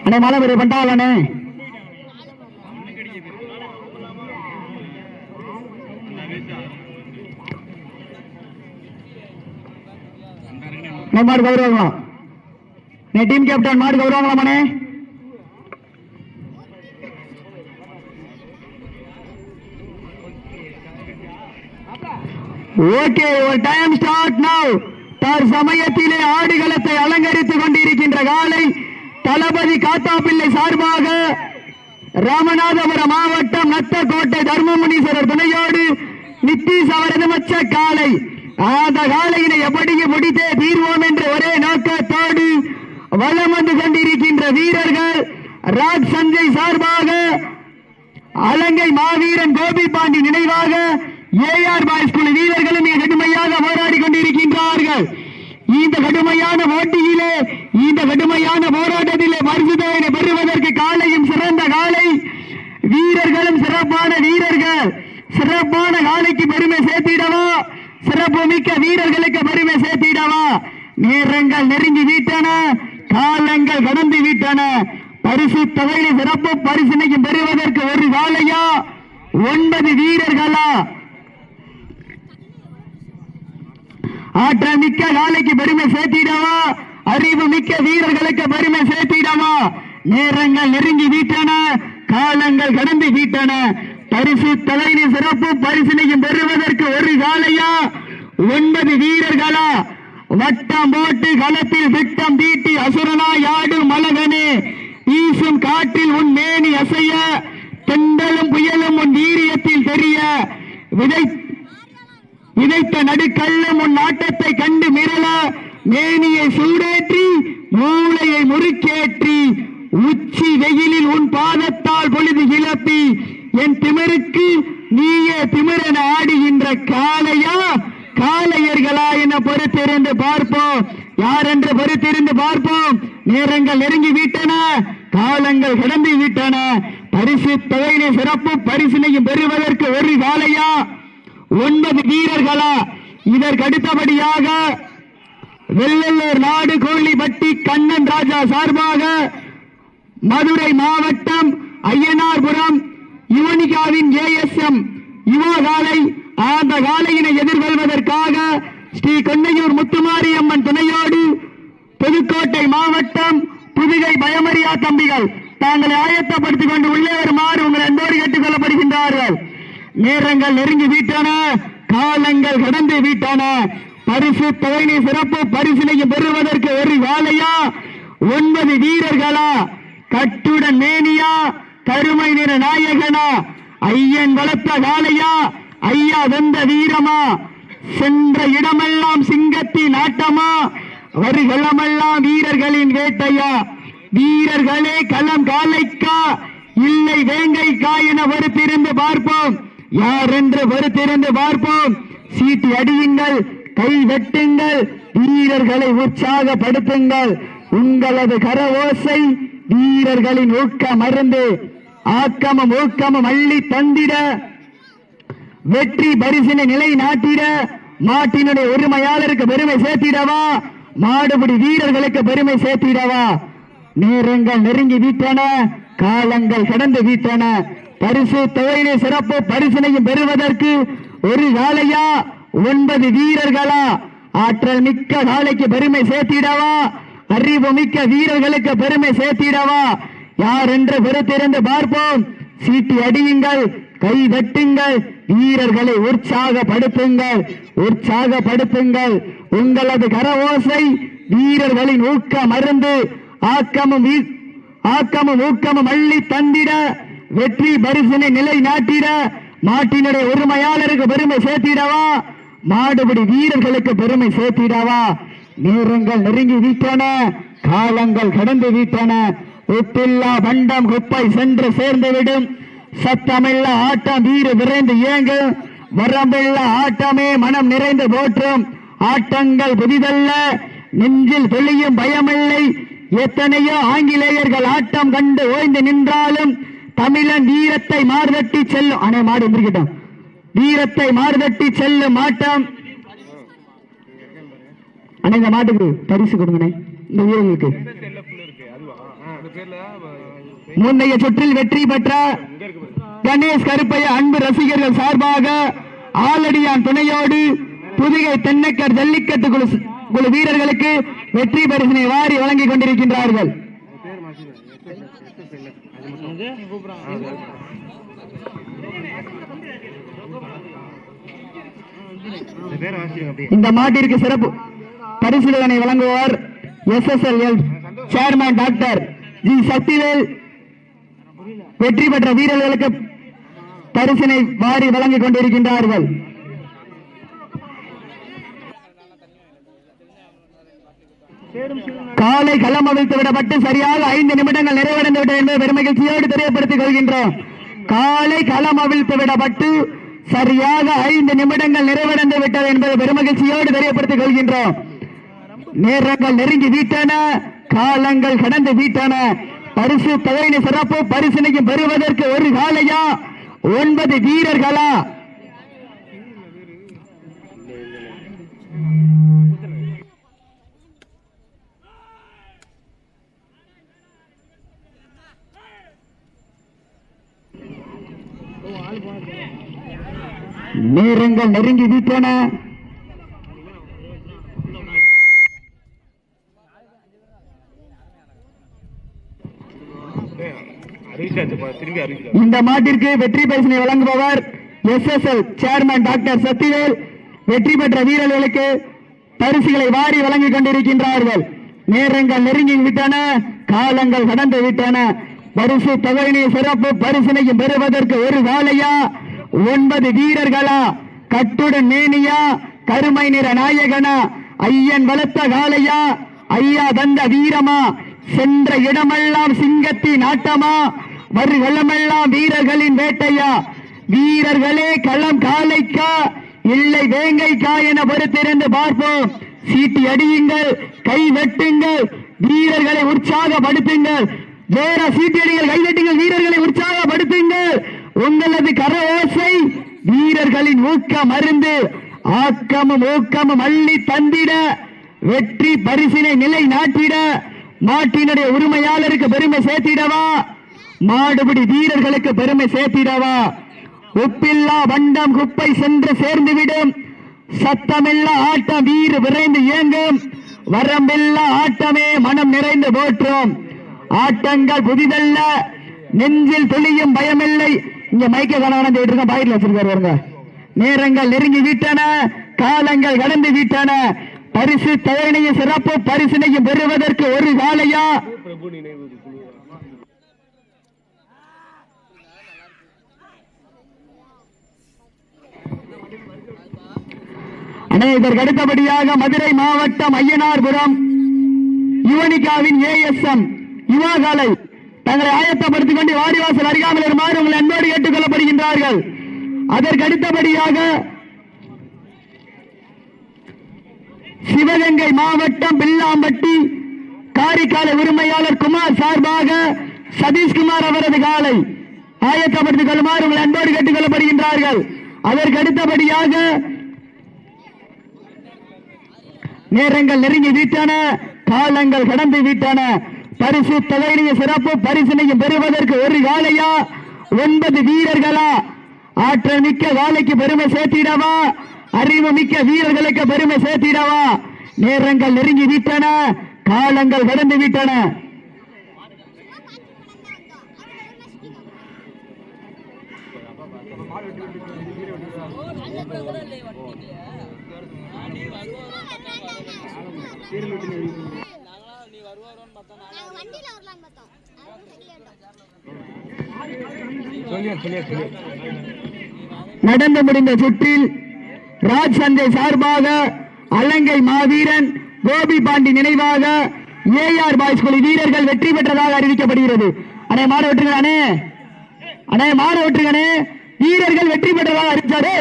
அண்ணே மழை பெரிய பண்டாவலானே அண்ணே. மாடு கௌரவங்களா நீ டீம் கேப்டன் மாடு கௌரவங்களாமாண்ணே ஓகே ஒரு டைம் ஸ்டார்ட் நவ் தற்சமயத்திலே ஆடுகளத்தை அலங்கரித்துக் கொண்டிருக்கின்ற காலை தளபதி காத்தாப்பிள்ளை சார்பாக ராமநாதபுரம் மாவட்டம் நத்தக்கோட்டை தர்மமுனீஸ்வரர் துணையோடு நித்தீஷ் அவரது மச்ச காலை அந்த காலையினை எப்படியும் முடித்தே தீர்வோம் என்று ஒரே நோக்கத்தோடு வளம் வந்து கொண்டிருக்கின்ற வீரர்கள் ராஜ் சஞ்சய் சார்பாக அலங்கை மாவீரன் கோபி பாண்டி நினைவாக ஏஆர் பாய்ஸ் குழு வீரர்களும் மிக கடுமையாக போராடி கொண்டிருக்கின்றார்கள். இந்த கடுமையான போட்டியிலே இந்த கடுமையான போராட்டத்திலே பரிசுதவனை பெறுவதற்கு காலையும் சிறந்த காலை வீரர்களும் சிறப்பான வீரர்கள் சிறப்பான காலைக்கு பெருமை சேர்த்திடவா சிறப்பு மிக்க வீரர்களுக்கு பெருமை சேர்த்திடவா? நேரங்கள் நெருங்கி விட்டன காலங்கள் கடந்து விட்டன. பரிசு தொகையில சிறப்பு பரிசினையும் பெறுவதற்கு ஒரு காலையா ஒன்பது வீரர்களா? ஆற்றல் மிக்க காலைக்கு பெருமை சேர்த்திடவா? அறிவு மிக்க வீரர்களுக்கு பெருமை சேர்த்திடவா? நேரங்கள் நெருங்கி விட்டன காலங்கள் கடந்து விட்டன. பரிசு தலையில சிறப்பு பரிசினையும் பெறுவதற்கு ஒரு காலையா ஒன்பது வீரர்களா? வட்டம் போட்டு களத்தில் விட்டம் தீட்டி அசுரனா யாடு மலகனே. ஈசும் காட்டில் உன் மேனி அசைய. தெண்டலும் புயலும் உன் வீரியத்தில் தெரிய. விதை விதைத்த நடுக்கல்லும் உன் நாட்டத்தை கண்டு மிரள. மேனியை சூடேற்றி மூளையை முறுக்கேற்றி. உச்சி வெயிலில் உன் பாதத்தால் பொழுது கிளப்பி என் திமிருக்கு நீயே திமிரென ஆடுகின்ற காலையா காலையர்களா என பொறுத்திருந்து பார்ப்போம். யார் என்று பொறுத்திருந்து பார்ப்போம்? நேரங்கள் நெருங்கி விட்டன காலங்கள் கிடந்து விட்டன பரிசு தொகையினை சிறப்பு பரிசினையும் பெறுவதற்கு ஒரு காலையா ஒன்பது வீரர்களா? இதற்கு அடுத்தபடியாக வெள்ளலூர் நாடு கோழிப்பட்டி கண்ணன் ராஜா சார்பாக மதுரை மாவட்டம் ஐயனார்புரம் யுவனிகாவின் ஏஎஸ்எம் யுவகாலை அந்த காலையினை எதிர்கொள்வதற்காக ஸ்ரீ கொன்னையூர் முத்துமாரி அம்மன் துணையோடு புதுக்கோட்டை மாவட்டம் புதுகை பயமரியா தம்பிகள் தாங்களை ஆயத்தப்படுத்திக் கொண்டு உள்ளே வருமாறு உங்கள் அன்போடு கேட்டுக் கொள்ளப்படுகின்றார்கள். நேரங்கள் நெருங்கி விட்டன காலங்கள் கடந்து விட்டன பரிசு தொகையினை சிறப்பு பரிசினையும் பெறுவதற்கு ஒரு வேலையா ஒன்பது வீரர்களா? கட்டுடன் மேனியா? கருமை நிற நாயகனா? ஐயன் வளர்த்த காளையா ஐயா வெந்த வீரமா? சென்ற இடமெல்லாம் சிங்கத்தின் ஆட்டமா? வருகளமெல்லாம் வீரர்களின் வேட்டையா? வீரர்களே களம் காலைக்கா? இல்லை வேங்கைக்கா என பொறுத்திருந்து பார்ப்போம். யார் என்று பொறுத்திருந்து பார்ப்போம். சீட்டி அடியுங்கள் கை வெட்டுங்கள் வீரர்களை உற்சாகப்படுத்துங்கள். உங்களது கர ஓசை வீரர்களின் ஊக்க மருந்து ஆக்கமும் ஊக்கமும் அள்ளி தந்திட வெற்றி பரிசினை நிலை நாட்டிட மாட்டினுடைய உரிமையாளருக்கு பெருமை சேர்த்திடவா? மாடுபிடி வீரர்களுக்கு பெருமை சேர்த்திடவா? நேரங்கள் நெருங்கி வீட்டன காலங்கள் கடந்து வீட்டன. பரிசு தொகையிலே சிறப்பு பரிசினையும் பெறுவதற்கு ஒரு காலையா ஒன்பது வீரர்களா? ஆற்றல் மிக்க காலைக்கு பெருமை சேர்த்திடவா? அறிவு மிக்க வீரர்களுக்கு பெருமை சேர்த்திடவா? யார் என்று பொறுத்திருந்து பார்ப்போம். சீட்டி அடியுங்கள் கை தட்டுங்கள் வீரர்களை உற்சாகப்படுத்துங்கள். உற்சாகப்படுத்துங்கள். உங்களது கரவோசை வீரர்களின் ஊக்க மருந்து ஆக்கமும் ஆக்கமும் ஊக்கமும் அள்ளி தந்திட வெற்றி பரிசினை நிலை நாட்டிட நாட்டினுடைய உரிமையாளருக்கு பெருமை சேர்த்திடவா? மாடுபடி வீரர்களுக்கு பெருமை சேர்த்திடவா? நேரங்கள் நெருங்கி வீட்டன காலங்கள் கடந்து வீட்டன ஒப்பில்லா பண்டம் குப்பை சென்று சேர்ந்துவிடும். சத்தமில்ல ஆட்டம் வீர விரைந்து இயங்கு. வரம்பில்ல ஆட்டமே மனம் நிறைந்து போற்றும். ஆட்டங்கள் புதிதல்ல. நெஞ்சில் தொழியும் பயமில்லை. எத்தனையோ ஆங்கிலேயர்கள் ஆட்டம் கண்டு ஓய்ந்து நின்றாலும் தமிழன் வீரத்தை மார்தட்டி செல்லும். அணை மாடு எந்திரிக்கட்டும் வீரத்தை மார்தட்டி செல்லும் ஆட்டம். அண்ணா இந்த மாட்டுக்கு பரிசு கொடுங்கண்ணே. இந்த வீரங்களுக்கு முந்தைய சுற்றில் வெற்றி பெற்ற கணேஷ் கருப்பைய அன்பு ரசிகர்கள் சார்பாக ஆலடியான் துணையோடு புதுகை தென்னக்கர் ஜல்லிக்கட்டு குழு குழு வீரர்களுக்கு வெற்றி பரிசினை வாரி வழங்கிக் கொண்டிருக்கின்றார்கள். இந்த மாட்டிற்கு சிறப்பு பரிசுகளை வழங்குவார் S S L chairman doctor G Sakthivel வெற்றி பெற்ற வீரர்களுக்கு பரிசினை வாரி வழங்கிக் கொண்டிருக்கின்றார்கள் காலை களம் அவிழ்த்து விடப்பட்டு சரியாக ஐந்து நிமிடங்கள் நிறைவடைந்து விட்டது என்பதை பெருமகிழ்ச்சியோடு தெரியப்படுத்திக் கொள்கின்றோம் காலை களம் அவிழ்த்து விடப்பட்டு சரியாக ஐந்து நிமிடங்கள் நிறைவடைந்து விட்டது என்பதை பெருமகிழ்ச்சியோடு தெரியப்படுத்திக் கொள்கின்றோம் நேரங்கள் நெருங்கி வீட்டன காலங்கள் கடந்து வீட்டான. பரிசு தொகையின சிறப்பு பரிசினையும் பெறுவதற்கு ஒரு காலையா? ஒன்பது வீரர்களா? நேரங்கள் நெருங்கி வீட்டன. இந்த மாட்டிற்கு வெற்றி பரிசினை வழங்குபவர் S S L chairman doctor Sathivel வெற்றி பெற்ற வீரர்களுக்கு பரிசுகளை வாரி வழங்கிக் கொண்டிருக்கின்றார்கள். நேரங்கள் நெருங்கி விட்டன காலங்கள் கடந்து விட்டன. பரிசு தொகையினை சிறப்பு பரிசினையும் பெறுவதற்கு ஒரு காலையா ஒன்பது வீரர்களா? கட்டுடன் மேனியா? கருமை நிற நாயகனா? ஐயன் வளர்த்த காலையா ஐயா தந்த வீரமா? சென்ற இடமெல்லாம் சிங்கத்தின் ஆட்டமா? வருகளமெல்லாம் வீரர்களின் வேட்டையா? வீரர்களே களம் காலைக்கா? இல்லை வேங்கைக்கா என பொறுத்திருந்து பார்ப்போம். சீட்டி அடியுங்கள் கை வெட்டுங்கள் வீரர்களை உற்சாகப்படுத்துங்கள். வேற சீட்டியடிகள் கைதட்டுங்கள் வீரர்களை உற்சாகப்படுத்துங்கள். உங்களது கர ஓசை வீரர்களின் ஊக்க மருந்து ஆக்கமும் ஊக்கமும் அள்ளி தந்திட வெற்றி பரிசினை நிலை நாட்டிட நாட்டினுடைய உரிமையாளருக்கு பெருமை சேர்த்திடவா? மாடுபிடி வீரர்களுக்கு பெருமை சேர்த்திடவா? உப்பில்லா வண்டம் குப்பை சென்று சேர்ந்துவிடும். சத்தமில்லா ஆட்டம் வீறு விரைந்து இயங்கும். வரம்பில்லா ஆட்டமே மனம் நிறைந்து போற்றும். ஆட்டங்கள் புதிதல்ல. நெஞ்சில் துளியும் பயமில்லை. இங்க மைக்க கணவனம் சொல்லிட்டு இருக்க வச்சிருக்காரு வருங்க நேரங்கள் நெருங்கி விட்டன. காலங்கள் கடந்து விட்டன. பரிசு தொகையினையும் சிறப்பு பரிசினையும் பெறுவதற்கு ஒரு காலையா பிரபு நினைவு குழு அண்ணே இதற்கு அடுத்தபடியாக மதுரை மாவட்டம் ஐயனார்புரம் யுவனிகாவின் ஏஎஸ்எம் யுவாகாலை தங்களை ஆயத்தப்படுத்திக் கொண்டு வாடிவாசல் அருகாமல் வருமாறு உங்களை அன்போடு கேட்டுக்கொள்ளப்படுகின்றார்கள். அதற்கு அடுத்தபடியாக சிவகங்கை மாவட்டம் பில்லாம்பட்டி காரிக்காலை உரிமையாளர் குமார் சார்பாக சதீஷ்குமார் அவரது காலை ஆயத்தப்படுத்திக் கொள்ளுமாறு உங்களை அன்போடு கேட்டுக் கொள்ளப்படுகின்றார்கள் அதற்கு அடுத்தபடியாக நேரங்கள் நெருங்கி விட்டன காலங்கள் கடந்து விட்டன பரிசு தொகையினைய சிறப்பு பரிசினையும் பெறுவதற்கு ஒரு காலையா ஒன்பது வீரர்களா? ஆற்றல் மிக்க வேலைக்கு பெருமை சேர்த்திடவா? அறிவு மிக்க வீரர்களுக்கு பெருமை சேர்த்திடவா? நேரங்கள் நெருங்கி விட்டன காலங்கள் கடந்து விட்டன நடந்து முடிந்த சுற்றில் ராஜ் சந்தை சார்பாக அலங்கை மாவீரன் கோபி பாண்டி நினைவாக ஏஆர் பாய்ஸ் குழு வீரர்கள் வெற்றி பெற்றதாக அறிவிக்கப்படுகிறது. அண்ணே மாட விட்டுருங்க அண்ணே. அண்ணே மாட விட்டுருங்கண்ணே வீரர்கள் வெற்றி பெற்றதாக அறிவிச்சாரு.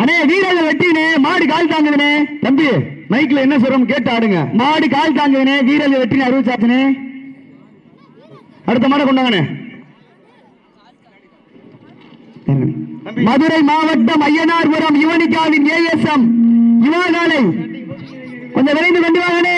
அண்ணே வீரர்கள் வெற்றினே மாடு கால் தாங்குதுனே தம்பி மைக்ல என்ன சொல்றோம் கேட்டு ஆடுங்க. மாடு கால் தாங்குதுனே வீரர்கள் வெற்றினு அறிவிச்சாச்சுனே அடுத்த மாட கொண்டாங்கண்ணே. மதுரை மாவட்டம் ஐயனார்புரம் யுவனிகாவின் ஏஎஸ்எம் யுவகாலை கொஞ்சம் விரைந்து கொண்டு வாங்கனே